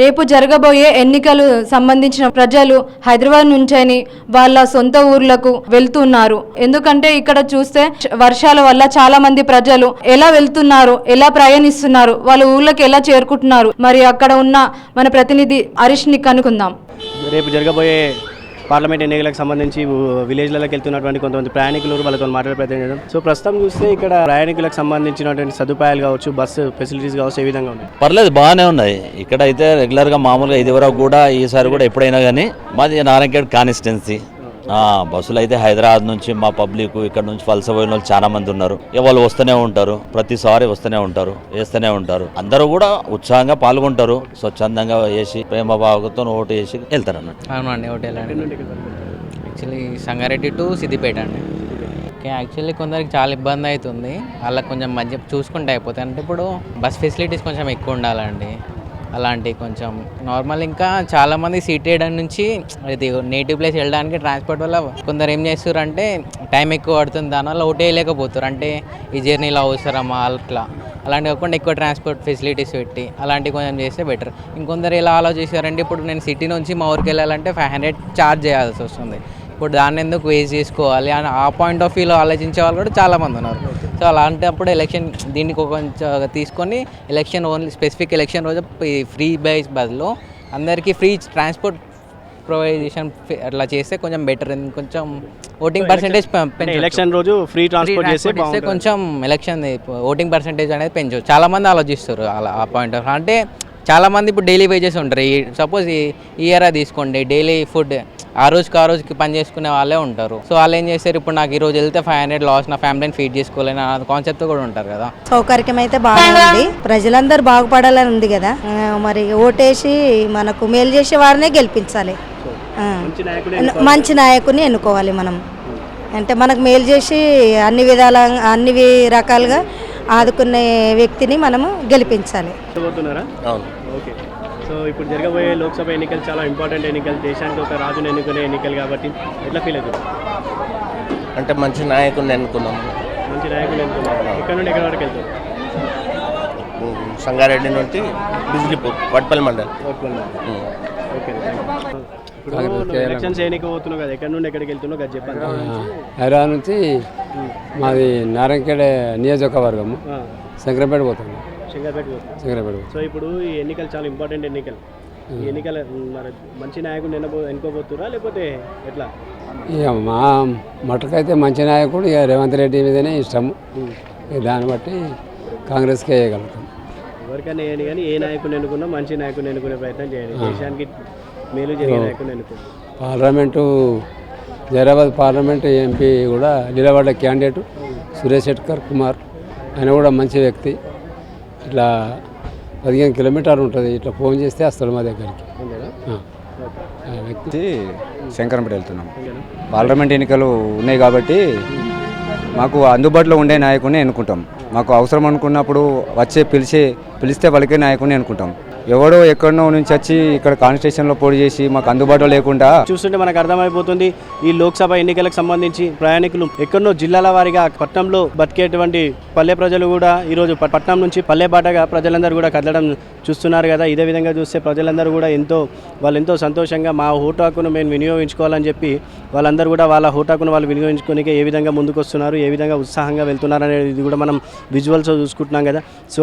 రేపు జరగబోయే ఎన్నికలు సంబంధించిన ప్రజలు హైదరాబాద్ నుంచని వాళ్ళ సొంత ఊర్లకు వెళ్తున్నారు. ఎందుకంటే ఇక్కడ చూస్తే వర్షాల వల్ల చాలా మంది ప్రజలు ఎలా వెళ్తున్నారు ఎలా ప్రయాణిస్తున్నారు వాళ్ళ ఊర్లకు ఎలా చేరుకుంటున్నారు. మరి అక్కడ ఉన్న మన ప్రతినిధి హరీష్ని కనుక్కుందాం. రేపు జరగబోయే పార్లమెంట్ ఎన్నికలకు సంబంధించి ఊ- వెళ్తున్నటువంటి కొంతమంది ప్రయాణికులు వాళ్ళతో మాట్లాడే ప్రయత్నం చేద్దాం. సో ప్రస్తుతం చూస్తే ఇక్కడ ప్రయాణికులకు సంబంధించినటువంటి సదుపాయాలు కావచ్చు బస్సు ఫెసిలిటీస్ కావచ్చు ఏ విధంగా ఉన్నాయి? పర్లేదు బాగానే ఉన్నాయి. ఇక్కడ అయితే రెగ్యులర్గా మామూలుగా ఇది వరకు కూడా ఈసారి కూడా ఎప్పుడైనా కానీ మాది నారాయణఖేడ్ కాన్స్టిట్యున్సీ. బస్సులు అయితే హైదరాబాద్ నుంచి మా పబ్లిక్ ఇక్కడ నుంచి వలస పోయిన వాళ్ళు చాలా మంది ఉన్నారు. వాళ్ళు వస్తూనే ఉంటారు. ప్రతిసారి వస్తూనే ఉంటారు. వేస్తూనే ఉంటారు. అందరూ కూడా ఉత్సాహంగా పాల్గొంటారు. స్వచ్ఛందంగా వేసి ప్రేమ భావంతో ఓటు వేసి వెళ్తారు అన్నట్టు అవునండి hotel actually Sangareddy to Siddipet అండి. ఓకే యాక్చువల్లీ కొందరికి చాలా ఇబ్బంది అవుతుంది. వాళ్ళకి కొంచెం మధ్య చూసుకుంటే అయిపోతుంది అంటే ఇప్పుడు బస్ ఫెసిలిటీస్ కొంచెం ఎక్కువ ఉండాలండి. అలాంటి కొంచెం నార్మల్ ఇంకా చాలామంది సీటెడ్ నుంచి ఇది నేటివ్ ప్లేస్ వెళ్ళడానికి ట్రాన్స్పోర్ట్ వల్ల కొందరు ఏం చేస్తారు అంటే టైం ఎక్కువ పడుతుంది దానివల్ల ఓటు వేయలేకపోతారు. అంటే ఈ జర్నీలో అవసరమా అట్లా. అలాంటి కాకుండా ఎక్కువ ట్రాన్స్పోర్ట్ ఫెసిలిటీస్ పెట్టి అలాంటివి కొంచెం చేస్తే బెటర్ ఇంకొందరు ఎలా ఆలోచిస్తారంటే ఇప్పుడు నేను సిటీ నుంచి మా ఊరికి వెళ్ళాలంటే ఫైవ్ హండ్రెడ్ ఛార్జ్ చేయాల్సి వస్తుంది. ఇప్పుడు దాన్ని ఎందుకు వేస్ట్ చేసుకోవాలి అని ఆ పాయింట్ ఆఫ్ వ్యూలో ఆలోచించే వాళ్ళు కూడా చాలామంది ఉన్నారు. సో అలాంటప్పుడు ఎలక్షన్ దీనికి కొంచెం తీసుకొని ఎలక్షన్ ఓన్లీ స్పెసిఫిక్ ఎలక్షన్ రోజు ఫ్రీ బైస్ బదులు అందరికీ ఫ్రీ ట్రాన్స్పోర్ట్ ప్రొవైజేషన్ అట్లా చేస్తే కొంచెం బెటర్ కొంచెం ఓటింగ్ పర్సంటేజ్ ఎలక్షన్ రోజు ఫ్రీ ట్రాన్స్పోర్ట్ చేస్తే కొంచెం ఎలక్షన్ ఓటింగ్ పర్సంటేజ్ అనేది పెంచవచ్చు చాలా మంది ఆలోచిస్తారు అలా ఆ పాయింట్ ఆఫ్ అంటే చాలా మంది ఇప్పుడు డైలీ వేజెస్ ఉంటారు. ఈ సపోజ్ ఈ ఇయర్ తీసుకోండి. డైలీ ఫుడ్ ఆ రోజుకి ఆ రోజుకి పని చేసుకునే వాళ్ళే ఉంటారు. సో వాళ్ళు ఏం చేస్తారు ఇప్పుడు నాకు ఈ రోజు వెళ్తే ఫైవ్ హండ్రెడ్ లాస్ నా ఫ్యామిలీని ఫీడ్ చేసుకోలేని అన్న కాన్సెప్ట్ కూడా ఉంటారు కదా. సౌకర్యం అయితే బాగుంది. ప్రజలందరూ బాగుపడాలని ఉంది కదా. మరి ఓటేసి మనకు మేలు చేసే వారినే గెలిపించాలి. మంచి నాయకుని ఎన్నుకోవాలి మనం. అంటే మనకు మేలు చేసి అన్ని విధాల అన్ని రకాలుగా ఆదుకునే వ్యక్తిని మనము గెలిపించాలి. పోతున్నారా అవును. ఓకే. సో ఇప్పుడు జరగబోయే లోక్సభ ఎన్నికలు చాలా ఇంపార్టెంట్ ఎన్నికలు. దేశానికి ఒక రాజుని ఎన్నుకునే ఎన్నికలు కాబట్టి ఎట్లా ఫీల్ అవుతుంది? అంటే మంచి నాయకుడిని ఎన్నుకున్నాం. మంచి నాయకులు ఎన్నుకున్నారు ఇక్కడ నుండి ఎక్కడ వరకు వెళ్తారు? ఉమ్, సంగారెడ్డి నుండి బిజిలీపూర్ వడ్పల్లి మండల్. ఎలక్షన్స్ ఎన్నిక పోతున్నావు కదా ఎక్కడ నుండి ఎక్కడికి వెళ్తున్నావు కదా చెప్పాను హైదరాబాద్ నుంచి మాది నారాయణఖేడ్ నియోజకవర్గము. శంకరపేట పోతాము శంకర్పేట శంకరపేట. సో ఇప్పుడు ఈ ఎన్నికలు చాలా ఇంపార్టెంట్ ఎన్నికలు. ఈ ఎన్నికల మరి మంచి నాయకుడు ఎన్నబో ఎన్నుకోబోతురా లేకపోతే ఎట్లా? ఇక మా మటుకైతే మంచి నాయకుడు ఇక రేవంత్ రెడ్డి మీదనే ఇష్టము. దాన్ని బట్టి కాంగ్రెస్కే వేయగలుగుతాం. ఎవరికైనా వేయని కానీ ఏ నాయకుడిని ఎన్నుకున్నా మంచి నాయకుడిని ఎన్నుకునే ప్రయత్నం చేయండి. దేశానికి మేలు జరిగే నాయకుడిని ఎన్నుకోండి. పార్లమెంటు జైరాబాద్ పార్లమెంటు ఎంపీ కూడా నిలబడ్డ క్యాండిడేట్ సురేష్ శెట్కర్ కుమార్. ఆయన కూడా మంచి వ్యక్తి. ఇట్లా పదిహేను కిలోమీటర్లు ఉంటుంది. ఇట్లా ఫోన్ చేస్తే వస్తాడు మా దగ్గరికి. వ్యక్తి. శంకరంపేట వెళ్తున్నాం. పార్లమెంట్ ఎన్నికలు ఉన్నాయి కాబట్టి మాకు అందుబాటులో ఉండే నాయకుడిని ఎన్నుకుంటాం. మాకు అవసరం అనుకున్నప్పుడు వచ్చే పిలిచే పిలిస్తే పలికే నాయకుడిని అనుకుంటాం. ఎవడో ఎక్కడో నుంచి వచ్చి ఇక్కడ కాన్స్టిట్యూషన్లో పోటీ చేసి మాకు అందుబాటులో లేకుండా చూస్తుంటే మనకు అర్థమైపోతుంది ఈ లోక్సభ ఎన్నికలకు సంబంధించి ప్రయాణికులు ఎక్కడో జిల్లాల వారీగా పట్టణంలో బతికేటువంటి పల్లె ప్రజలు కూడా ఈరోజు ప- పట్నం నుంచి పల్లె బాటగా ప్రజలందరూ కూడా కదలడం చూస్తున్నారు కదా. ఇదే విధంగా చూస్తే ప్రజలందరూ కూడా ఎంతో వాళ్ళు ఎంతో సంతోషంగా మా హోటాకును మేము వినియోగించుకోవాలని చెప్పి వాళ్ళందరూ కూడా వాళ్ళ హోటాకును వాళ్ళు వినియోగించుకోనికి ఏ విధంగా ముందుకు వస్తున్నారు ఏ విధంగా ఉత్సాహంగా వెళ్తున్నారు అనేది కూడా మనం విజువల్స్ చూసుకుంటున్నాం కదా. సో